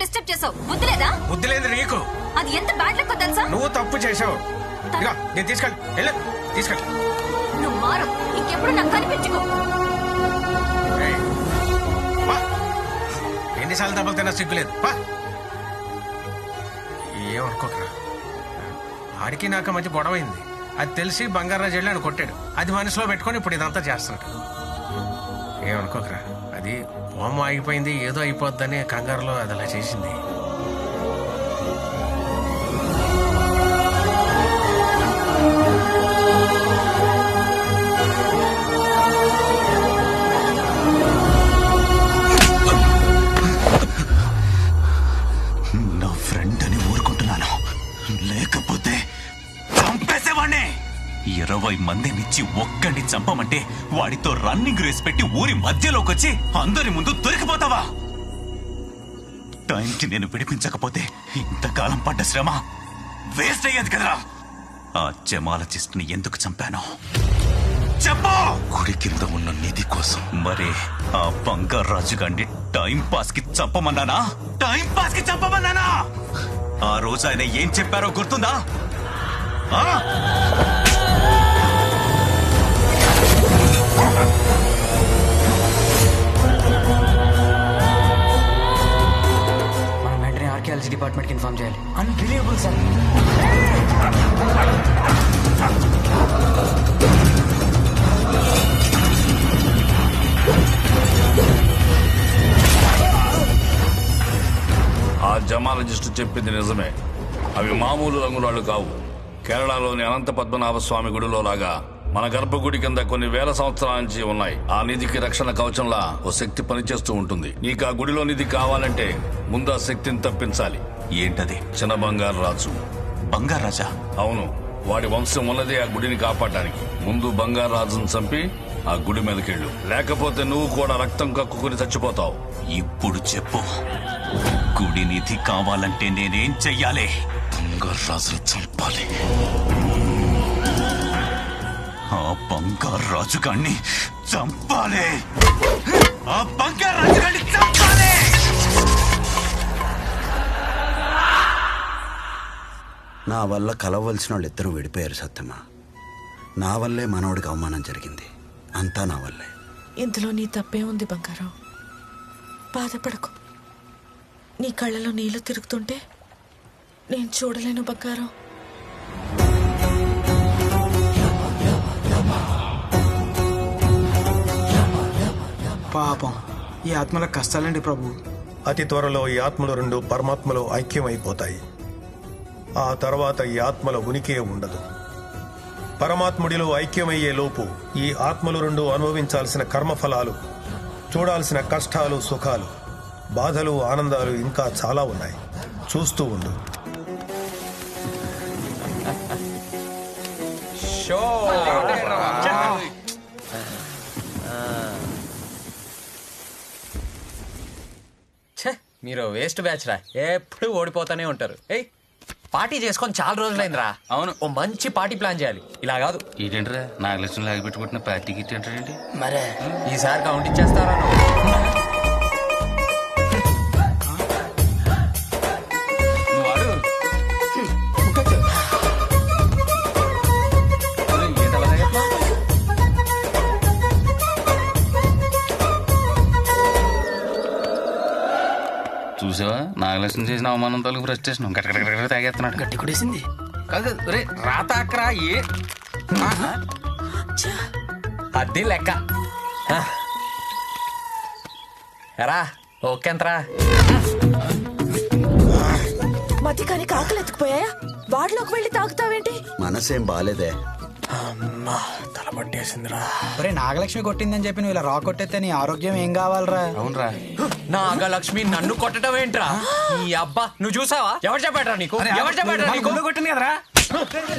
Disturb చేసావు? బుద్ధి లేదా? బుద్ధి లేదు నీకు. అది ఎంత బ్యాడ్ లెక్క తెలుసా? నువ్వు తప్పు చేసావు. ఇదిగో నేను తీసుకెళ్ళి వెళ్ళు తీసుకెళ్ళి నువ్వు మారు ఇంకెప్పుడు నాకు కనిపించుకో. ఏయ్, పా. ఎన్నిసార్లు దెబ్బలు తిన్నా సిగ్గులేదు పా. ఏమనుకోకరా ఆడికి నాకు మధ్య గొడవైంది అది తెలిసి బంగారాజు వెళ్ళి ఆయన కొట్టాడు. అది మనసులో పెట్టుకొని ఇప్పుడు ఇదంతా చేస్తున్నాడు. ఏమనుకోకరా. అది హోమం ఆగిపోయింది ఏదో అయిపోద్దని కంగారులో అది అలా చేసింది. ఇరవై మందినిచ్చి ఒక్కడిని చంపమంటే వాడితో రన్నింగ్ రేస్ పెట్టి ఊరి మధ్యలోకి వచ్చి అందరి ముందు దొరికిపోతావా? టైంకి నేను విడిపించకపోతే ఇంతకాలం పడ్డ శ్రమ వేస్ట్ అయ్యేది కదరా. ఆ జమాలజిస్ట్ని ఎందుకు చంపాను? చెప్పు! గుడి కింద ఉన్న నిధి కోసం. మరి ఆ బంగారాజు గారిని టైం పాస్కి చంపమన్నానా? టైం పాస్కి చంపమన్నానా? ఆ రోజు ఆయన ఏం చెప్పారో గుర్తుందా? జమాలజిస్ట్ చెప్పింది నిజమే. అవి మామూలు రంగురాళ్ళు కావు. కేరళలోని అనంత పద్మనాభ స్వామి గుడిలో లాగా మన గర్భగుడి కింద కొన్ని వేల సంవత్సరాల నుంచి ఉన్నాయి. ఆ నిధికి రక్షణ కవచంలా ఓ శక్తి పనిచేస్తూ ఉంటుంది. నీకు ఆ గుడిలో నిధి కావాలంటే ముందు ఆ శక్తిని తప్పించాలి. ఏంటది? చిన్న బంగారు రాజు. బంగారాజా అవును. వాడి వంశం ఉన్నదే ఆ గుడిని కాపాడడానికి. ముందు బంగారు రాజును చంపి ఆ గుడి మీదకెళ్ళు. లేకపోతే నువ్వు కూడా రక్తం కక్కుకుని చచ్చిపోతావు. ఇప్పుడు చెప్పు. గుడి నిధి కావాలంటే నేనేం చెయ్యాలి? బంగారాజును చంపాలి. ఆ బంగారాజు గారిని చంపాలి. ఆ బంగారాజు గారిని చంపాలి. నా వల్ల కలవలసిన వాళ్ళు ఇద్దరు విడిపోయారు సత్యమా నా వల్లే మనవడికి అవమానం జరిగింది. అంతా నా వల్లే. ఇందులో నీ తప్పే ఉంది బంగారం. బాధపడకు. నీ కళ్ళలో నీళ్ళు తిరుగుతుంటే నేను చూడలేను బంగారం. పాపం ఈ ఆత్మల కష్టాలండి ప్రభు? అతి త్వరలో ఈ ఆత్మలు రెండు పరమాత్మలో ఐక్యమైపోతాయి. ఆ తర్వాత ఈ ఆత్మల ఉనికే ఉండదు. పరమాత్ముడిలో ఐక్యమయ్యే లోపు ఈ ఆత్మలు రెండు అనుభవించాల్సిన కర్మఫలాలు చూడాల్సిన కష్టాలు సుఖాలు బాధలు ఆనందాలు ఇంకా చాలా ఉన్నాయి. చూస్తూ ఉండు. ఛే మీరు వేస్ట్ బ్యాచ్ రా. ఎప్పుడు ఓడిపోతానే ఉంటారు. ఏయ్ పార్టీ చేసుకొని చాలా రోజులైందిరా. అవును. ఓ మంచి పార్టీ ప్లాన్ చేయాలి. ఇలా కాదు. ఏంటంటే నాగలక్ష్మి లాగి పెట్టుకుంటున్న పార్టీ గిట్టి ఏంటంటే మరే ఈసారి కౌంట్ ఇచ్చేస్తారా నువ్వు? నాగలక్ష్మి చేసిన అవమానం తాలూకు ఫ్రస్ట్రేషన్ గట్ట తాగేస్తున్నాడు. గట్టి కొడేసింది కాదు రే రాత అక్కరా ఏ. అది లెక్క. ఎరా ఓకే ఎంతరా మతి కానీ కాకలు ఎత్తుకుపోయాయా వాడిలోకి వెళ్ళి తాగుతావేంటి? మనసేం బాలేదే. అమ్మా. పట్టేసిందిరా ఒరే నాగలక్ష్మి కొట్టిందని చెప్పి నువ్వు ఇలా రా కొట్టేస్తే నీ ఆరోగ్యం ఏం కావాలరా అవునరా నాగలక్ష్మి నన్ను కొట్టడం ఏంట్రా ఈ అబ్బా నువ్వు చూసావా ఎవరు చెప్పాడ్రా నీకు ఎవరు చెప్పాడ్రా నీకు కొట్టింది కదరా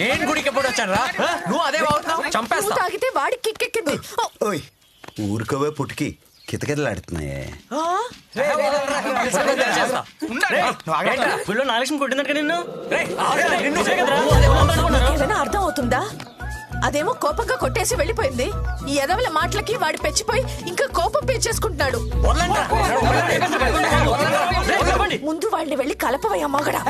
నేను గుడికి ఎప్పుడు వచ్చాను రా నువ్వు అదే నువ్వు చంపేస్తా తాగితే వాడికి కిక్కెక్కింది ఓయ్ ఊరుకోవే పుట్టికి కితకితలాడుతున్నాయే నాగలక్ష్మి కొట్టిందట నిన్ను అర్థం అవుతుందా అదేమో కోపంగా కొట్టేసి వెళ్ళిపోయింది. ఈ ఎదవల మాటలకి వాడి పెచ్చిపోయి ఇంకా కోపం పెంచేసుకుంటున్నాడు. ముందు వాళ్ళని వెళ్ళి కలపవయ్యా మగడా.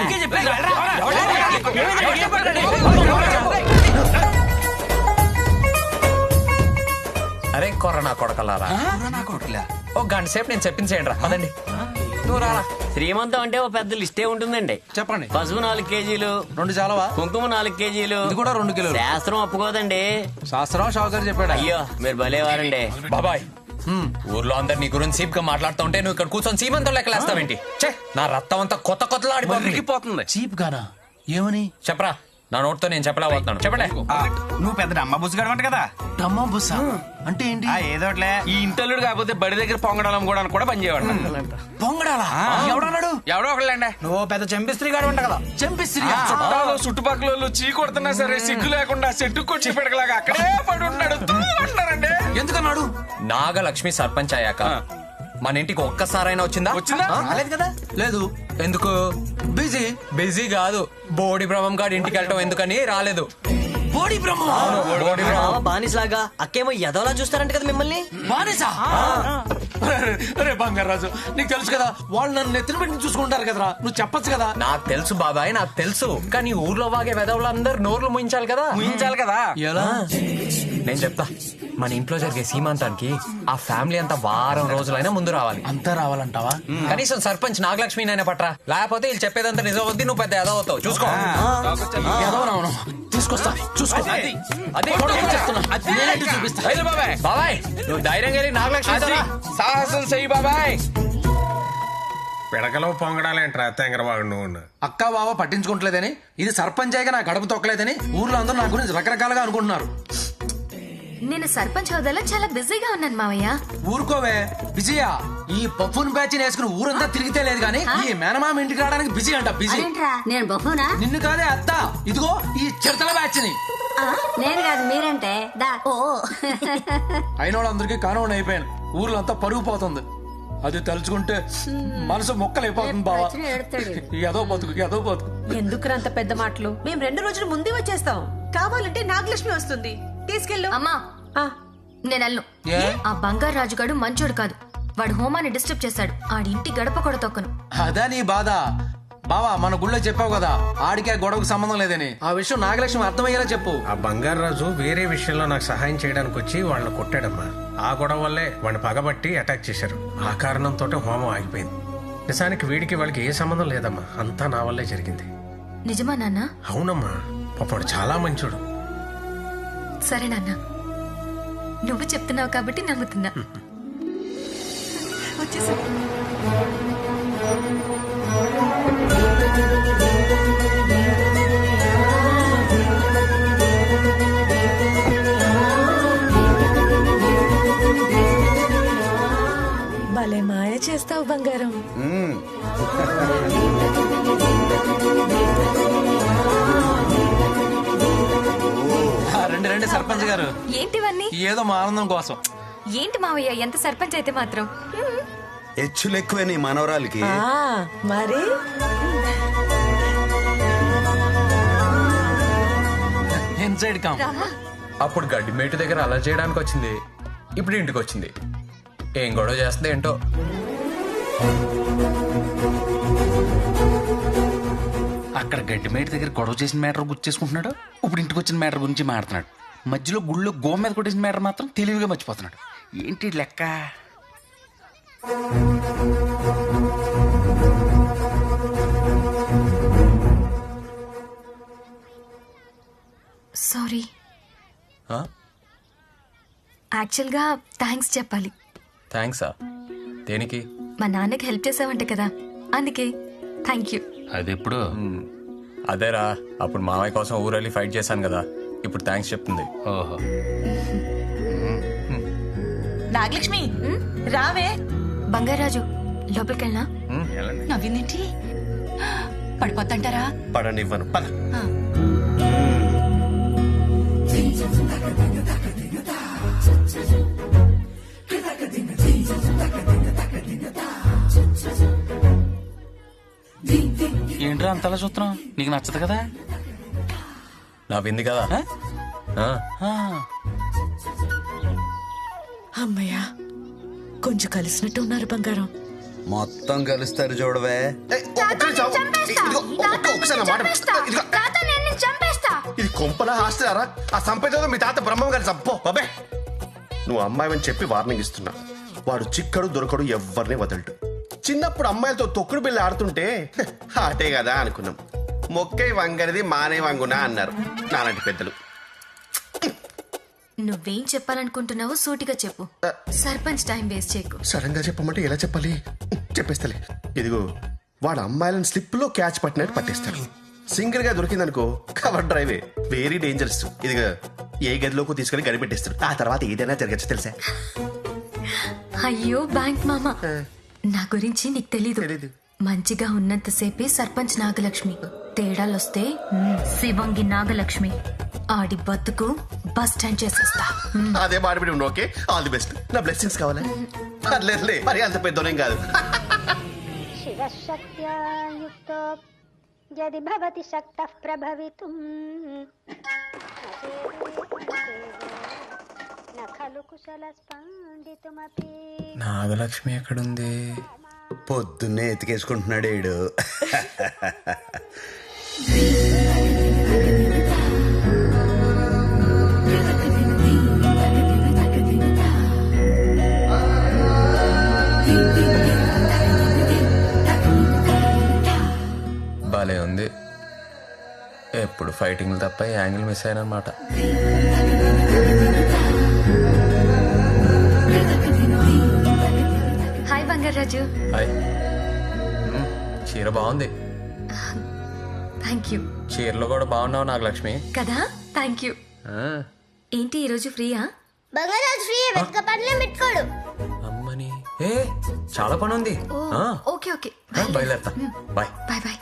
అరే కొరనా కొడకలారా? ఓ గంట సేపు నేను చెప్పించేయండి రా పదండి. నువ్వు రారా శ్రీమంతం అంటే ఓ పెద్ద లిస్టే ఉంటుందండి. చెప్పండి. పసుపు నాలుగు కేజీలు రెండు చాలవా? కుంకుమ నాలుగు కేజీలు ఇది కూడా రెండు కిలోలు. శాస్త్రం ఒప్పుకోదండి. శాస్త్రం షావుకర్ చెప్పాడు? అయ్యో మీరు భలేవారండి. బాబాయ్ ఊర్లో అందరు నీ గురించి సీప్గా మాట్లాడుతూ ఉంటే నువ్వు ఇక్కడ కూర్చొని సీమంతం లెక్కలేస్తావేంటి? ఛే! నా రక్తం అంతా కొత్త కొత్తలో ఆడిపోతుంది చీప్ గానా? ఏమని? చెప్పరా. నా నోట్తో నేను చెప్పలేకపోతున్నాను. చెప్పలే నువ్వు పెద్ద అమ్మ బుస్సు కదా? డమ్మా బుస్సా అంటే ఏంటి? ఏదోట్లే. ఈ ఇంటల్లుడు కాకపోతే బడి దగ్గర పొంగడాలం కూడా కూడా పనిచేయవాడు. పొంగడాలా? ఎవడన్నాడు? ఎవడో ఒకళ్ళండి. నువ్వు పెద్ద చెంపిస్త్రీ గాడు అంట కదా? చెంపిస్త్రీ చుట్టాలు చుట్టుపక్కల వాళ్ళు చీ కొడుతున్నా సరే సిగ్గు లేకుండా చెట్టు కొచ్చి పెడకలాగా అక్కడే పడి ఉన్నాడు ఎందుకన్నాడు? నాగలక్ష్మి సర్పంచ్ అయ్యాక మన ఇంటికి ఒక్కసారైనా వచ్చిందా? వచ్చిందా? రాలేదు కదా? లేదు. ఎందుకు? బిజీ. బిజీ కాదు. బోడి బ్రహ్మం గారి ఇంటికి వెళ్ళటం ఎందుకని? రాలేదు. బోడి బ్రహ్మ? బోడి బ్రహ్మం. బానిసలాగా. అక్కేమో ఎదవలా చూస్తారంట కదా మిమ్మల్ని? బానిసా? రే బంగారాజు నీకు తెలుసు కదా వాళ్ళు నన్ను నెత్తిన పెట్టి చూసుకుంటారు కదరా. నువ్వు చెప్పొచ్చు కదా? నాకు తెలుసు బాబాయ్ నాకు తెలుసు. కానీ ఊర్లో వాగే వెదవులందరూ నోర్లు ముయించాలి కదా? ముయించాలి కదా? ఎలా? నేను చెప్తా. మన ఇంట్లో జరిగే సీమంతానికి ఆ ఫ్యామిలీ అంతా వారం రోజులైనా ముందు రావాలి. అంతా రావాలంటావా? కనీసం సర్పంచ్ నాగలక్ష్మి నైనా పట్రా. లేకపోతే వీళ్ళు చెప్పేదంతా నిజం వద్ది నువ్వు పెద్ద ఎదవ అవుతావు. చూసుకో. ఎదవనవును తీసుకొస్తా. చూసుకో. అదే చెప్తున్నా. నేనేంటి చూపిస్తా. వెళ్ళు బాబాయ్. బాబాయ్ నువ్వు ధైర్యం వెళ్ళి నాగలక్ష్మి సాహసం చెయ్యి బాబాయ్. పిడకలో పొంగడాలేంట్రా తెంగరవాడు నువ్వు అక్క బావ పట్టించుకుంటలేదని ఇది సర్పంచ్ అయ్యగా నా గడప తొక్కలేదని ఊర్లో అందరూ నా గురించి రకరకాలుగా అనుకుంటున్నారు. నేను సర్పంచ్ హోదాలో చాలా బిజీగా ఉన్నాను మావయ్య. ఊరుకోవే విజయ ఈ పప్పున్ బ్యాచ్ వేసుకుని ఊరంతా తిరిగితే లేదు కానీ ఈ మేనమామ ఇంటికి రావడానికి బిజీ అంట బిజీ. నేను బహునా నిన్ను కాదే అత్త. ఇదిగో ఈ చిడతల బ్యాచ్ని నేను కాదు మీరంటే. దా ఓ అయిన వాళ్ళందరికీ కానవని అయిపోయాను. ఊర్లో అంతా పరుగు పోతుంది. అది తలుచుకుంటే మనసు మొక్కలైపోతుంది బావా. ఏదో బతుకు ఏదో బతుకు. ఎందుకు అంత పెద్ద మాటలు? మేము రెండు రోజులు ముందే వచ్చేస్తాం. కావాలంటే నాగలక్ష్మి వస్తుంది. తీసుకెళ్ళు. అమ్మా. ఆ, నేను అల్లు ఆ బంగారు రాజుగాడు మంచోడు కాదు. వాడు హోమాన్ని డిస్టర్బ్ చేశాడు. ఆడి ఇంటి గడప కూడా తొక్కను. అదా నీ బాధ. బావా మన గుళ్ళో చెప్పావు కదా ఆడికి ఆ గొడవకు సంబంధం లేదని. ఆ విషయం నాగలక్ష్మి అర్థమయ్యేలా చెప్పు. ఆ బంగారాజు వేరే విషయంలో నాకు సహాయం చేయడానికి వచ్చి వాళ్ళని కొట్టాడమ్మా. ఆ గొడవ వల్లే వాడిని పగబట్టి అటాక్ చేశారు. ఆ కారణంతో హోమం ఆగిపోయింది. నిజానికి వీడికి వాళ్ళకి ఏ సంబంధం లేదమ్మా. అంతా నా వల్లే జరిగింది. నిజమా నాన్న? అవునమ్మా. పాపడు చాలా మంచోడు. సరే నాన్న. నువ్వు చెప్తున్నావు కాబట్టి నమ్ముతున్నా. వచ్చేసా. భలే మాయ చేస్తావు బంగారం. రండి రండి సర్పంచ్ గారు. ఏంటివన్నీ? ఏదో మా ఆనందం కోసం. ఏంటి మావయ్య ఎంత సర్పంచ్ అయితే మాత్రం? హెచ్చులు ఎక్కువే నీ మనవరాలకి. ఆ, మరి? ఇన్సైడ్ కామ్ అప్పుడు గడ్డి మేటు దగ్గర అలా చేయడానికి వచ్చింది. ఇప్పుడు ఇంటికి వచ్చింది. ఏం గొడవ చేస్తుంది ఏంటో? అక్కడ గడ్డి మేట దగ్గర గొడవ చేసిన మ్యాటర్ గుర్చేసుకుంటున్నాడు ఇప్పుడు ఇంటికి వచ్చిన మ్యాటర్ గురించి మాట్లాడుతున్నాడు. మధ్యలో గుళ్ళో గో మీద కొట్టేసిన మ్యాటర్ మాత్రం తెలివిగా మర్చిపోతున్నాడు. ఏంటి లెక్క? సారీ. యాక్చువల్గా థ్యాంక్స్ చెప్పాలి. థ్యాంక్సా దేనికి? మా నాన్నకి హెల్ప్ చేసావంటే కదా. అందుకే. Thank you. అది ఎప్పుడు అదేరా అప్పుడు మామయ్య కోసం ఊరెళ్ళి ఫైట్ చేశాను కదా. ఇప్పుడు థ్యాంక్స్ చెప్తుంది. ఓహో. నాగలక్ష్మి రావే. బంగారాజు లోపలికి వెళ్ళనా నవ్విందేంటి? పడిపోద్దంటారా? పడనివ్వను. పద. ఏంట్రా అంతలా చూస్తున్నావు? నీకు నచ్చదు కదా? నా వింది కదా. ఆ, అమ్మయ్యా కొంచెం కలిసినట్టు ఉన్నారు బంగారం. మొత్తం కలుస్తారు చూడవే. ఒకసారి నా మాట ఇదిగో. ఇది కొంపలా ఆ సంపేదో మీ తాత బ్రహ్మం గారి చంపో. బాబే. నువ్వు అమ్మాయి అని చెప్పి వార్నింగ్ ఇస్తున్నా. వాడు చిక్కడు దొరకడు ఎవరిని వదలడు. చిన్నప్పుడు అమ్మాయిలతో తొక్కుడు బిళ్ళ ఆడుతుంటే "హ, ఆటే కదా అనుకున్నాం. మొక్కై వంగనిది మానే వంగునా అన్నారు. నాలాంటి పెద్దలు. నువ్వేం చెప్పాలనుకుంటున్నావో సూటిగా చెప్పు. సర్పంచ్ టైం వేస్ట్ చేయకు. సడన్గా చెప్పమంటే ఎలా చెప్పాలి? చెప్పేస్తలే. ఇదిగో వాడు అమ్మాయిలను స్లిప్లో క్యాచ్ పట్టినట్టు పట్టేస్తాడు సింగిల్గా దొరికిందనుకో కవర్ డ్రైవే. వెరీ డేంజరస్ ఇదిగో ఏ గదిలోకి తీసుకెళ్ళి గడిపెట్టేస్తాడు ఆ తర్వాత ఏదైనా జరగచ్చు తెలుసా? అయ్యో బ్యాంక్ మామ. నా గురించి నీకు తెలీదు. మంచిగా ఉన్నంతసేపే సర్పంచ్ నాగలక్ష్మి. తేడాలొస్తే శివంగి నాగలక్ష్మి. ఆడి బతుకు బస్ స్టాండ్ చేసేస్తా. అదే మాడిపిడి ఉండు ఓకే? ఆల్ ది బెస్ట్ నా బ్లెస్సింగ్స్ కావాలా? పర్లేదులే మరి అంత పెద్దోనేం కాదు. శివశక్త్యా యుక్తో యది భవతి శక్తః ప్రభవితుం. న ఖలు కుశల స్పందితుమపి నాగలక్ష్మి ఎక్కడుంది? పొద్దున్నే ఎతికేసుకుంటున్నాడు ఏడు భలే ఉంది. ఎప్పుడు ఫైటింగ్లు తప్ప యాంగిల్ మిస్ అయినమాట. హాయ్. మ్మ్, చీర బాగుంది. Thank you. చీరలో కూడా బాగున్నావు నాగలక్ష్మి. కదా? Thank you. ఆ, ఏంటి ఈరోజు ఫ్రీయా? బంగారాజు ఫ్రీ వెతక పనులే పెట్టుకోడు. అమ్మని. ఏ చాలా పని ఉంది. ఆ, ఓకే ఓకే. ఆ, బయలుదేరతా. బాయ్. Bye bye.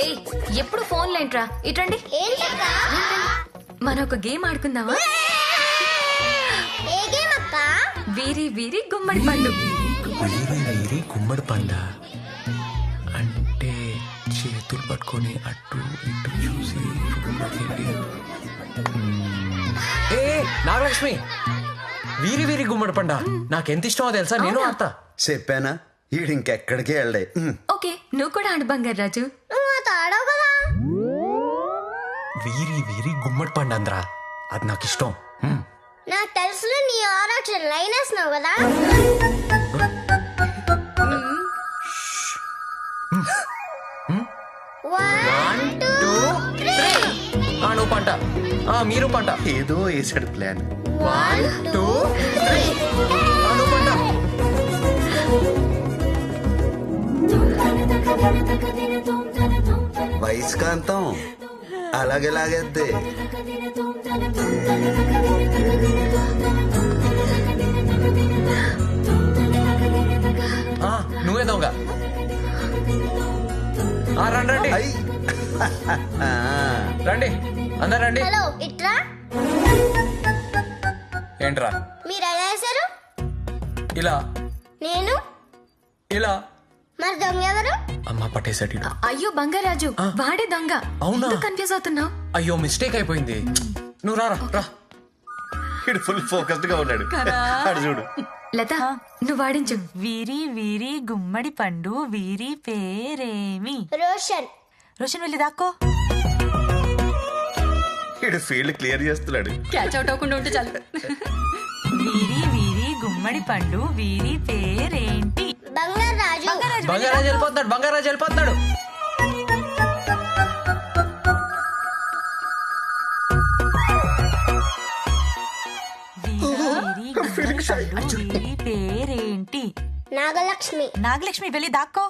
ఏ ఎప్పుడు ఫోన్ లేంట్రా ఇటండి మనం ఒక గేమ్ ఆడుకుందామా? వీరి వీరి గుమ్మడి పండు. వీరి వీరి గుమ్మడి పండ. అంటే చేతులు పట్టుకొని అటు ఇటు చూసి. ఏ నాగలక్ష్మి వీరి వీరి గుమ్మడి పండ. నాకెంత ఇష్టమో తెలుసా? నేను ఆడతా చెప్పానా? ఈడు ఇంకెక్కడికి వెళ్ళే ఓకే నువ్వు కూడా ఆడు బంగారు రాజు. వీరి వీరి గుమ్మడి పండు అందరా అది నాకు ఇష్టం. నాకు తెలుసు నీ ఆరోగ్యం లైన్ వేస్తున్నావు కదా. ఆ నువ్వు పంట. ఆ మీరు పంట. ఏదో వేసాడు ప్లాన్ వన్ టూ త్రీ ఆ నువ్వు పంట. వయస్కాంతం. అలాగే లాగేద్ది. ఆ, నువ్వే దొంగ. ఆ, రండి రండి. రండి అందరు రండి. హలో ఇట్రా ఏంట్రా? మీరు ఎలా వేశారు ఇలా. నేను? ఇలా. మరి దొంగ ఎవరు? అమ్మ పట్టేశాడు. అయ్యో బంగారాజు వాడే దొంగ. అవునా? కన్ఫ్యూజ్ అవుతున్నావు? అయ్యో మిస్టేక్ అయిపోయింది. నువ్వు రారా రా. ఇడు ఫుల్ ఫోకస్డ్గా ఉన్నాడు. అడు చూడు. లత నువ్వు వాడించు. వీరి వీరి గుమ్మడి పండు వీరి పేరేమి? రోషన్. రోషన్ వెళ్ళి దాక్కో. ఇడు ఫీల్డ్ క్లియర్ చేస్తున్నాడు. క్యాచ్ అవుట్ అవ్వకుండా ఉంటే చాలు. వీరి వీరి గుమ్మడి పండు వీరి పేరేంటి? బంగారాజు వెళ్ళిపోతున్నాడు బంగారాజు వెళ్ళిపోతున్నాడు. పండు వీరి పేరేంటి? నాగలక్ష్మి. నాగలక్ష్మి వెళ్ళి దాక్కో.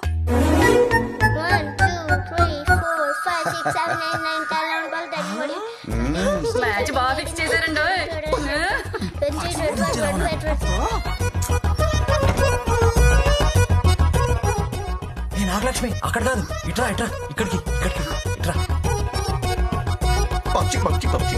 మ్యాచ్ బాగా ఫిక్స్ చేశారండి. నాగలక్ష్మి అక్కడ కాదు. ఇట్రా ఇట్రా ఇక్కడికి ఇక్కడికి ఇట్రా. పక్షి పక్షి పక్షి.